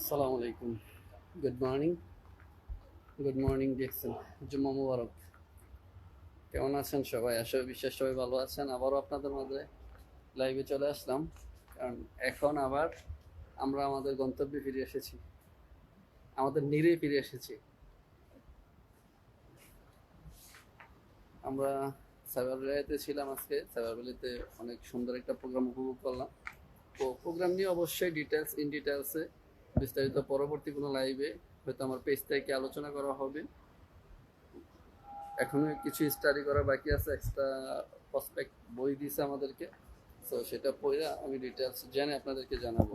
আসসালামু আলাইকুম good morning good morning দেখছেন জুম্মা মুবারক কেমন আছেন সবাই? আসলে বিশ্বাস সবাই ভালো আছেন। আবারও আপনাদের মাঝে লাইভে চলে আসলাম। কারণ এখন আবার আমরা আমাদের গন্তব্যে ফিরে এসেছি। আমাদের নিরে ফিরে এসেছি। আমরা সাইবার ভ্যালিতে ছিলাম আজকে। সাইবার ভ্যালিতে অনেক সুন্দর একটা প্রোগ্রাম উপভোগ করলাম। তো প্রোগ্রাম নিয়ে অবশ্যই ডিটেলস ইন ডিটেলসে বিস্তারিত পরবর্তী কোনো লাইভে হয়তো আমার পেজ থেকে আলোচনা করা হবে। এখনও কিছু স্টাডি করা বাকি আছে এক্সট্রা প্রসপেক্ট বই দিয়েছে আমাদেরকে। তো সেটা পড়ে আমি ডিটেলস জেনে আপনাদেরকে জানাব।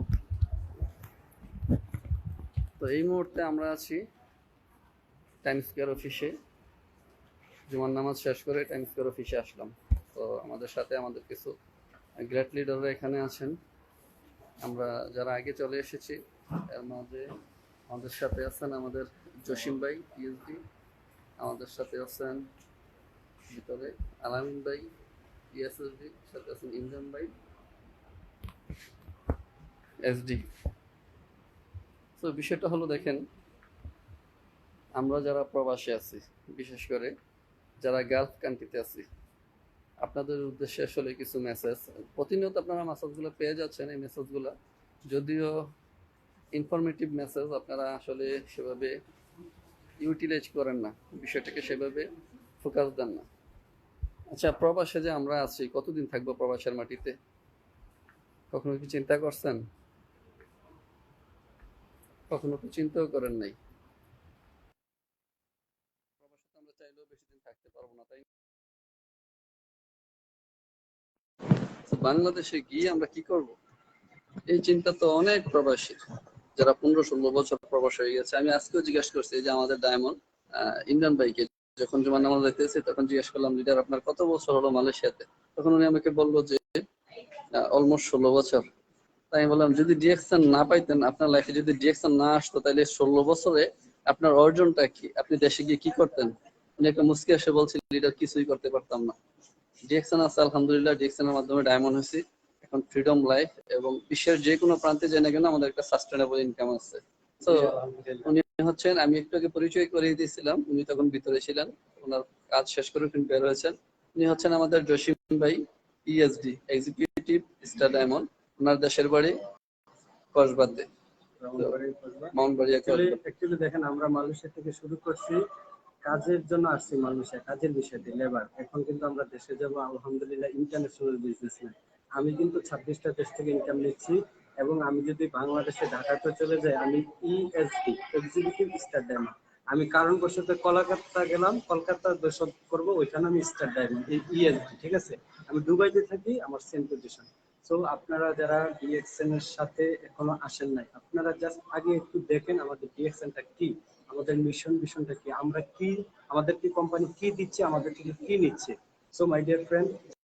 তো এই মুহূর্তে আমরা আছি টাইম স্কোয়ার অফিসে জুমার নামাজ শেষ করে টাইম স্কোয়ার অফিসে আসলাম। তো আমাদের সাথে আমাদের কিছু গ্রেট লিডাররা এখানে আছেন। আমরা যারা আগে চলে এসেছি, এর মধ্যে আমাদের সাথে আছেন আমাদের জসিম ভাই পিএইচডি আমাদের সাথে আছেন ভিতরে আলামিন ভাই পিএসএসডি সাথে আছেন ইমরান ভাই এসডি তো বিষয়টা হলো দেখেন, আমরা যারা প্রবাসে আছি, বিশেষ করে যারা গালফ কান্ট্রিতে আছি আপনাদের উদ্দেশ্যে আসলে কিছু মেসেজ প্রতিনিয়ত আপনারা মেসেজগুলো পেয়ে যাচ্ছেন এই মেসেজগুলো যদিও ইনফরমেটিভ মেসেজ আপনারা আসলে সেভাবে ইউটিলাইজ করেন না। বিষয়টাকে সেভাবে ফোকাস দেন না। আচ্ছা প্রবাসে যে আমরা আছি, কতদিন থাকব প্রবাসের মাটিতে? কখনো কি চিন্তা করছেন? কখনো কি চিন্তাও করেন নাই প্রবাসে তো আমরা চাইলেও বেশি দিন থাকতে পারব না তাই তো বাংলাদেশে গিয়ে আমরা কি করব? এই চিন্তা তো অনেক প্রবাসী, যারা পনেরো ষোলো বছর প্রবাস হয়ে গেছে। আমি আজকেও জিজ্ঞেস করছি যে আমাদের ডায়মন্ড ইমরান ভাইকে যখন জমা নামাজ যাইতেছি তখন জিজ্ঞেস করলাম, লিডার, আপনার কত বছর হলো মালয়েশিয়াতে? তখন উনি আমাকে বলল যে অলমোস্ট ষোলো বছর। তাই আমি বললাম, যদি ডিএকশন না পাইতেন, আপনার লাইফে যদি ডিএকশন না আসতো, তাহলে ষোলো বছরে আপনার অর্জনটা কি? আপনি দেশে গিয়ে কি করতেন? উনি একটা মুসকি এসে বলছিল লিডার, কিছুই করতে পারতাম না। ডিএকশন আছে আলহামদুলিল্লাহ ডিএকশনের মাধ্যমে ডায়মন্ড হয়েছি। এখন ফ্রিডম লাইফ এবং বিশ্বের যে কোনো প্রান্তে জেনে কেন আমাদের একটা সাস্টেনেবল ইনকাম আছে। তো উনি হচ্ছেন আমি একটু আগে পরিচয় করিয়ে দিয়েছিলাম উনি তখন ভিতরে ছিলেন ওনার কাজ শেষ করে তিনি বের হয়েছেন। উনি হচ্ছেন আমাদের জসিম ভাই ইএসডি এক্সিকিউটিভ স্টার ডায়মন্ড ওনার দেশের বাড়ি কসবাতে মাউন্ট বাড়িয়া দেখেন আমরা মালয়েশিয়া থেকে শুরু করছি। কাজের জন্য আসছি মালয়েশিয়া কাজের বিষয়টি লেবার এখন কিন্তু আমরা দেশে যাব, আলহামদুলিল্লাহ ইন্টারন্যাশনাল বিজনেসম্যান আমি কিন্তু ছাব্বিশটা দেশ থেকে ইনকাম নিচ্ছি এবং আমি যদি বাংলাদেশে ঢাকাতে চলে যাই, আমি ইএসডি এক্সিকিউটিভ স্টার ডায়মন্ড আমি কারণবশত কলকাতা গেলাম, কলকাতা দর্শন করব, ওইখানে আমি স্টার ডায়মন্ড ইএসডি ঠিক আছে? আমি দুবাইতে থাকি, আমার সেম পজিশন সো আপনারা যারা ডিএক্সএন এর সাথে এখনও আসেন নাই, আপনারা জাস্ট আগে একটু দেখেন আমাদের ডিএক্সএনটা কি, আমাদের মিশন ভিশনটা কি, আমরা কি, আমাদের কি কোম্পানি কি দিচ্ছে, আমাদের থেকে কি নিচ্ছে। So my dear friend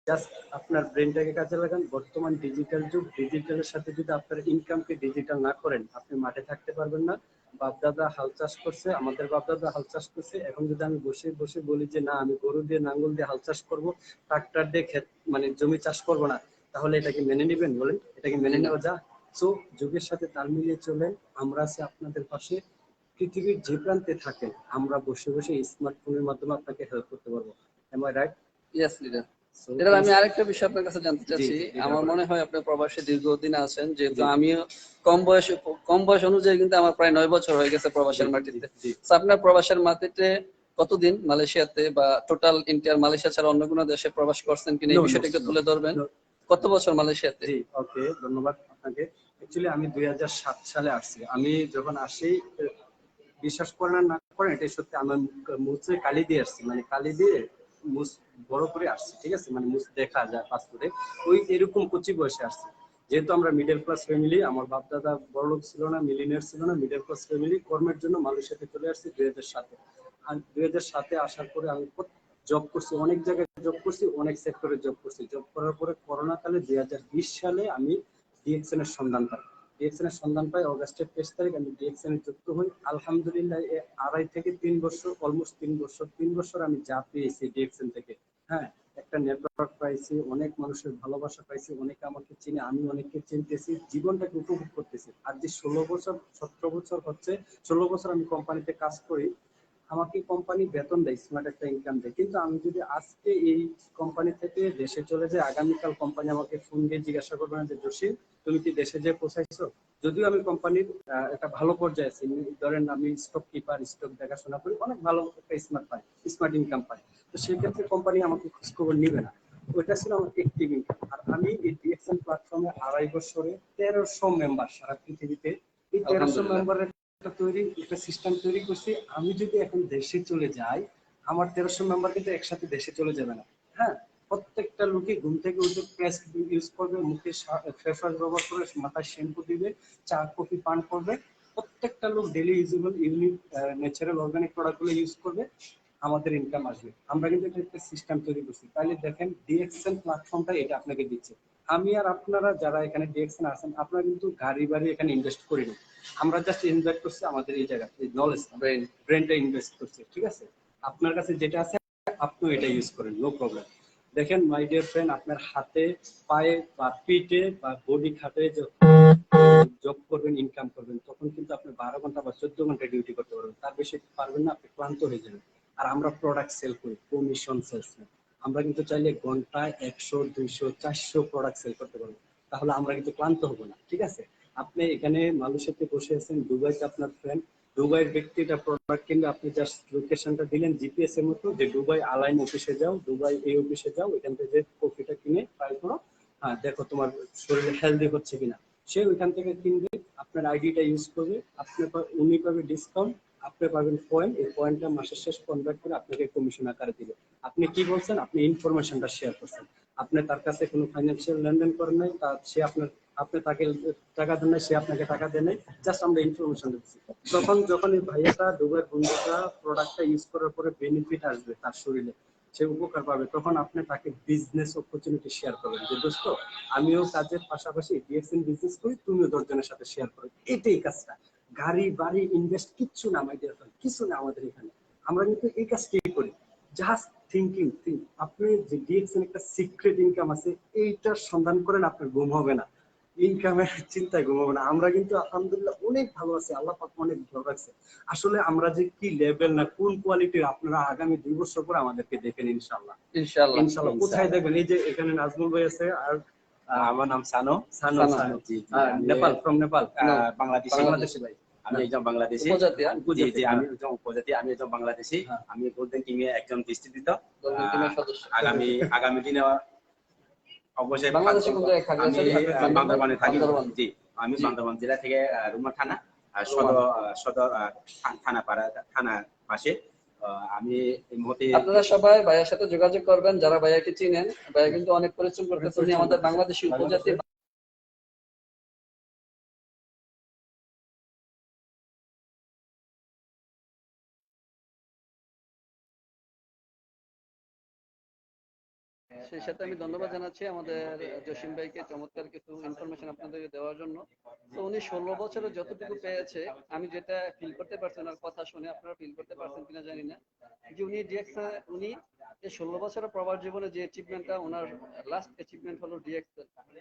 just আপনার ব্রেনটাকে কাজে লাগান, বর্তমান ডিজিটাল যুগ ডিজিটালের সাথে যদি আপনার ইনকামকে ডিজিটাল না করেন, আপনি মাঠে থাকতে পারবেন না। বাপদাদা হাল চাষ করছে, আমাদের বাপদাদা হাল চাষ করছে, এখন যদি আমি বসে বসে বলি যে, না, আমি গরু দিয়ে নাঙ্গল দিয়ে হাল চাষ করব, ট্রাক্টর দিয়ে মানে জমি চাষ করব না। তাহলে এটাকে মেনে নেবেন বলেন এটাকে মেনে নেওয়া যা সো যুগের সাথে তাল মিলিয়ে চলেন। আমরা আছি আপনাদের পাশে। পৃথিবীর যে প্রান্তে থাকেন আমরা বসে বসে স্মার্টফোনের মাধ্যমে আপনাকে হেল্প করতে পারব। Am I right yes leader আমি আরেকটা বিষয় আপনার কাছে জানতে চাচ্ছি। আমার মনে হয় আপনি প্রবাসে দীর্ঘদিন আছেন যেহেতু। আমিও কম বয়স কম বয়স অনুযায়ী কিন্তু আমার প্রায় নয় বছর হয়ে গেছে প্রবাসের মাটিতে। আপনার প্রবাসের মাটিতে কতদিন মালয়েশিয়াতে বা টোটাল ইন্ডিয়ার মালয়েশিয়া ছাড়া অন্য কোনো দেশে প্রবাস করছেন কিনা এই বিষয়টা একটু তুলে ধরবেন. কত বছর মালয়েশিয়াতে। জি, ওকে, ধন্যবাদ আপনাকে। আমি সালে আমি যখন আসি, বিশ্বাস করেন না করেন, এটাই সত্যি আমার মুছে কালি দিয়ে আসছি। মানে কালি দিয়ে মুছ, বড় করে আসছি, ঠিক আছে? মানে মুছ দেখা যায় পাসপোর্টে। ওই এরকম কচি বয়সে আসছি। যেহেতু আমরা মিডল ক্লাস ফ্যামিলি আমার বাপ দাদা বড় লোক ছিল না মিলিনিয়ার ছিল না মিডল ক্লাস ফ্যামিলি কর্মের জন্য মালয়েশিয়াতে চলে আসছি দুই হাজার সাতে। আর দুই হাজার সাতে আসার পরে আমি জব করছি, অনেক জায়গায় জব করছি, অনেক সেক্টরে জব করছি। জব করার পরে করোনা কালে দুই হাজার বিশ সালে আমি ডিএক্সএন এর সন্ধান পাই। ডিএক্সএন এর সন্ধান পাই অগাস্টের তেইশ তারিখ আমি ডিএক্সএন এ যুক্ত হই। আলহামদুলিল্লাহ আড়াই থেকে তিন বছর অলমোস্ট তিন বছর তিন বছর আমি যা পেয়েছি ডিএক্সএন থেকে। হ্যাঁ একটা নেটওয়ার্ক পাইছি, অনেক মানুষের ভালোবাসা পাইছি, অনেকে আমাকে চিনে, আমি অনেককে চিনতেছি, জীবনটাকে উপভোগ করতেছি। আর যে ষোলো বছর, সতেরো বছর হচ্ছে, ষোলো বছর আমি কোম্পানিতে কাজ করি আমাকে কোম্পানি বেতন দেয় স্মার্ট একটা ইনকাম দেয়। কিন্তু আমি যদি আজকে এই কোম্পানি থেকে দেশে চলে যাই আগামীকাল কোম্পানি আমাকে ফোন দিয়ে জিজ্ঞাসা করবে না যে জসিম তুমি কি দেশে যে পৌঁছাইছো? যদিও আমি কোম্পানির একটা ভালো পর্যায়ে আছি। ধরেন আমি স্টক কিপার স্টক দেখাশোনা করি অনেক ভালো একটা স্মার্ট পাই স্মার্ট ইনকাম পাই। তো সেই ক্ষেত্রে কোম্পানি আমাকে খোঁজ খবর নিবে না। ওইটা ছিল আমার একটিভ ইনকাম আর আমি এই ডিএক্সএন প্ল্যাটফর্মে আড়াই বছরে তেরোশো মেম্বার সারা পৃথিবীতে। এই তেরোশো। মেম্বারের একটা তৈরি, একটা সিস্টেম তৈরি করছি। আমি যদি এখন দেশে চলে যাই, আমার তেরোশো মেম্বার কিন্তু একসাথে দেশে চলে যাবে না। হ্যাঁ প্রত্যেকটা লোকে ঘুম থেকে উঠে পেস্ট ইউজ করবে, মুখে ফেস ওয়াশ ব্যবহার করবে মাথায় শ্যাম্পু দিবে, চা কফি পান করবে। প্রত্যেকটা লোক daily usable unique natural organic প্রোডাক্টগুলো ইউজ করবে, আমাদের ইনকাম আসবে। আমরা কিন্তু একটা সিস্টেম তৈরি করছি। তাহলে দেখেন ডিএক্সএন প্ল্যাটফর্মটা এটা আপনাকে দিচ্ছে। আমি আর আপনারা যারা এখানে ডিএক্সএন আছেন, আপনারা কিন্তু গাড়ি বাড়ি এখানে ইনভেস্ট করিনি। আমরা জাস্ট ইনভেস্ট করছি আমাদের এই জায়গা, এই নলেজ ব্রেন ব্রেনটা ইনভেস্ট করছি, ঠিক আছে? আপনার কাছে যেটা আছে, আপনিও এটা ইউজ করেন নো প্রবলেম দেখেন মাই ডিয়ার ফ্রেন্ড আপনার হাতে, পায়ে বা পিঠে বা বডি খাটে জব করবেন ইনকাম করবেন, তখন কিন্তু আপনি বারো ঘণ্টা বা চোদ্দ ঘণ্টা ডিউটি করতে পারবেন। তার বেশি পারবেন না, আপনি ক্লান্ত হয়ে যাবেন। আর আমরা প্রোডাক্ট সেল করি কমিশন সেলস আমরা কিন্তু চাইলে ঘন্টায় একশো, দুইশো, চারশো প্রোডাক্ট সেল করতে পারব। তাহলে আমরা কিন্তু ক্লান্ত হব না, ঠিক আছে? আপনি এখানে মালয়েশিয়াতে বসে আছেন, দুবাইতে আপনার ফ্রেন্ড দুবাইয়ের ব্যক্তিটা প্রোডাক্ট কিনবে, আপনি জাস্ট লোকেশনটা দিলেন জিপিএস এর মতো যে দুবাই আলাইন অফিসে যাও, দুবাই এই অফিসে যাও এখান থেকে কফিটা কিনে ট্রাই করো। হ্যাঁ দেখো তোমার শরীরে হেলদি হচ্ছে কিনা। সে ওইখান থেকে কিনবে, আপনার আইডিটা ইউজ করবে আপনি পা- উনি পাবে ডিসকাউন্ট আপনি পাবেন পয়েন্ট এই পয়েন্টটা মাসের শেষ কনভার্ট করে আপনাকে কমিশন আকারে দিবে। আপনি কি বলছেন? আপনি ইনফরমেশনটা শেয়ার করছেন। আপনি তার কাছে কোনো ফাইন্যান্সিয়াল লেনদেন করেন নাই, তা সে আপনার, আপনি তাকে টাকা দেন নাই, সে আপনাকে টাকা দেয় নাই জাস্ট আমরা ইনফরমেশন দিচ্ছি। তখন যখন এই ভাইয়াটা দুবাইয়ের বন্ধুটা প্রোডাক্টটা ইউজ করার পরে বেনিফিট আসবে তার শরীরে, সে উপকার পাবে। তখন আপনি তাকে বিজনেস অপরচুনিটি শেয়ার করবেন যে, দোস্ত, আমিও কাজের পাশাপাশি ডিএক্সএন বিজনেস করি, তুমিও দশজনের সাথে শেয়ার করো। এটাই কাজটা। গাড়ি বাড়ি ইনভেস্ট কিচ্ছু না আমাদের এখানে কিছু না আমাদের এখানে। আমরা কিন্তু এই কাজটাই করি। জাস্ট থিঙ্কিং থিঙ্ক আপনি যে ডিএক্সএন একটা সিক্রেট ইনকাম আছে এইটার সন্ধান করেন আপনার ঘুম হবে না। ইনকামের চিন্তায় ঘুমাবো না। আমরা কিন্তু আলহামদুলিল্লাহ অনেক ভালো আছি। আল্লাহ পাক অনেক ভালো রাখছে। আসলে আমরা যে কি লেভেল না কোন কোয়ালিটির আপনারা আগামী দুই বছর পরে আমাদেরকে দেখেন ইনশাল্লাহ ইনশাআল্লাহ। ইনশাল্লাহ কোথায় দেখবেন? এই যে এখানে নাজমুল ভাই আছে আর আমার নাম সানো। সানো আমি, নেপাল ফ্রম নেপাল। বাংলাদেশি। বাংলাদেশি ভাই। আমি একজন বাংলাদেশি। হ্যাঁ? জি জি আমি একজন উপজাতি আমি একজন বাংলাদেশি। হ্যাঁ। আমি গোল্ডেন টিম এর একজন সদস্য। আগামী আগামী দিনে অবশ্যই বাংলাদেশে আমি বান্দরবানে থাকি। জি আমি। বান্দরবান জেলা থেকে রুমা থানা সদর সদর থানা পাড়া থানা পাশে। আমি এই মুহূর্তে আপনারা সবাই ভাইয়ের সাথে যোগাযোগ করবেন, যারা ভাইয়াকে চিনেন, ভাইয়া কিন্তু অনেক পরিশ্রম করতেছে আমাদের বাংলাদেশি উপজাতি সেই সাথে আমি ধন্যবাদ জানাচ্ছি আমাদের জসিম ভাইকে চমৎকার কিছু ইনফরমেশন আপনাদেরকে দেওয়ার জন্য। তো উনি ষোলো বছরে যতটুকু পেয়েছে, আমি যেটা ফিল করতে পারছি ওনার কথা শুনে আপনারা ফিল করতে পারছেন কিনা জানি না। যে উনি ডিএক্স উনি এই ষোলো বছরের প্রবাস জীবনে যে অ্যাচিভমেন্টটা ওনার লাস্ট অ্যাচিভমেন্ট হলো ডিএক্স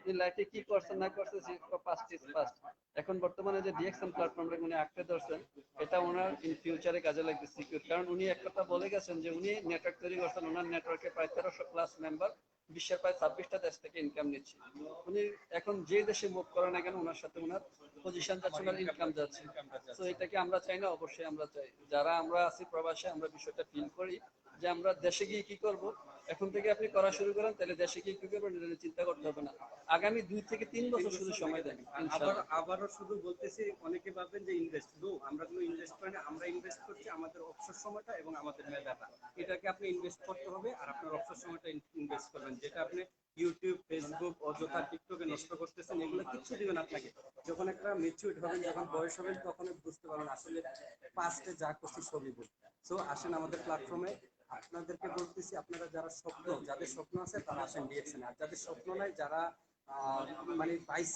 উনি লাইফে কি করছেন, না করছেন ইজ এখন বর্তমানে যে ডিএক্সএম প্ল্যাটফর্মটা উনি ধরছেন, এটা ওনার ইন ফিউচারে কাজে লাগবে সিকিউর কারণ উনি এক কথা বলে গেছেন যে উনি নেটওয়ার্ক তৈরি করছেন, ওনার নেটওয়ার্কে প্রায় তেরোশো মেম্বার বিশ্বের প্রায় ছাব্বিশটা দেশ থেকে ইনকাম নিচ্ছে। উনি এখন যে দেশে মুভ করেন না কেন, ওনার সাথে ওনার পজিশন যাচ্ছে, ওনার ইনকাম যাচ্ছে। তো এটাকে আমরা চাই না, অবশ্যই আমরা চাই। যারা আমরা আছি প্রবাসে, আমরা বিষয়টা ফিল করি। যে আমরা দেশে গিয়ে কি করব? এখন থেকে আপনি করা শুরু করেন, তাহলে দেশে গিয়ে কি করবেন? এটা চিন্তা করতে হবে না। আগামী দুই থেকে তিন বছর শুধু সময় দেন আবার আবারও শুধু বলতেছি, অনেকে ভাববেন যে ইনভেস্ট নো আমরা কোনো ইনভেস্ট করি না, আমরা ইনভেস্ট করছি আমাদের অবসর সময়টা এবং আমাদের মেধাটা এটাকে আপনি ইনভেস্ট করতে হবে আর আপনার অবসর সময়টা ইনভেস্ট করবেন, যেটা আপনি ইউটিউব ফেসবুক অযথা টিকটকে নষ্ট করতেছেন, এগুলো কিচ্ছু দিবেন আপনাকে। যখন একটা মেচুরিট হবেন, যখন বয়স হবেন তখন বুঝতে পারবেন আসলে পাস্টে যা করছি সবই ভুল। সো আসেন আমাদের প্ল্যাটফর্মে আপনাদেরকে বলতেছি, আপনারা যারা স্বপ্ন, যাদের স্বপ্ন আছে তারা আসেন ডিএক্সএন আর যাদের স্বপ্ন নাই, যারা মানে বাইক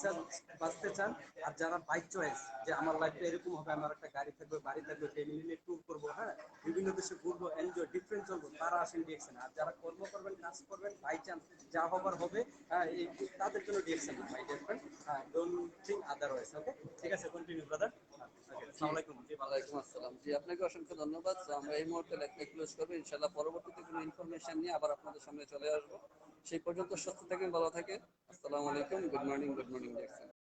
বাঁচতে চান আর যারা বাইক চয়েস যে আমার লাইফটা এরকম হবে আমার একটা গাড়ি থাকবে বাড়ি থাকবে ফ্যামিলি নিয়ে ট্যুর করব হ্যাঁ? বিভিন্ন দেশে ঘুরবো এনজয় ডিফারেন্ট চলবো তারা আসেন ডিএক্সেন আর যারা কর্ম করবেন কাজ করবেন বাই চান্স যা হবার হবে হ্যাঁ তাদের জন্য ডিএক্সেন ফ্রেন্ড হ্যাঁ ডোন্ট থিঙ্ক আদারওয়াইজ ওকে ঠিক আছে কন্টিনিউ ব্রাদার আপনাকে অসংখ্য ধন্যবাদ। আমরা এই মুহূর্তে ক্লোজ করব ইনশাল্লাহ পরবর্তীতে কোনো ইনফরমেশন নিয়ে আবার আপনাদের সামনে চলে আসব। সেই পর্যন্ত সুস্থ থাকেন ভালো থাকেন। আসসালামু আলাইকুম গুড মর্নিং গুড মর্নিং দেখছেন।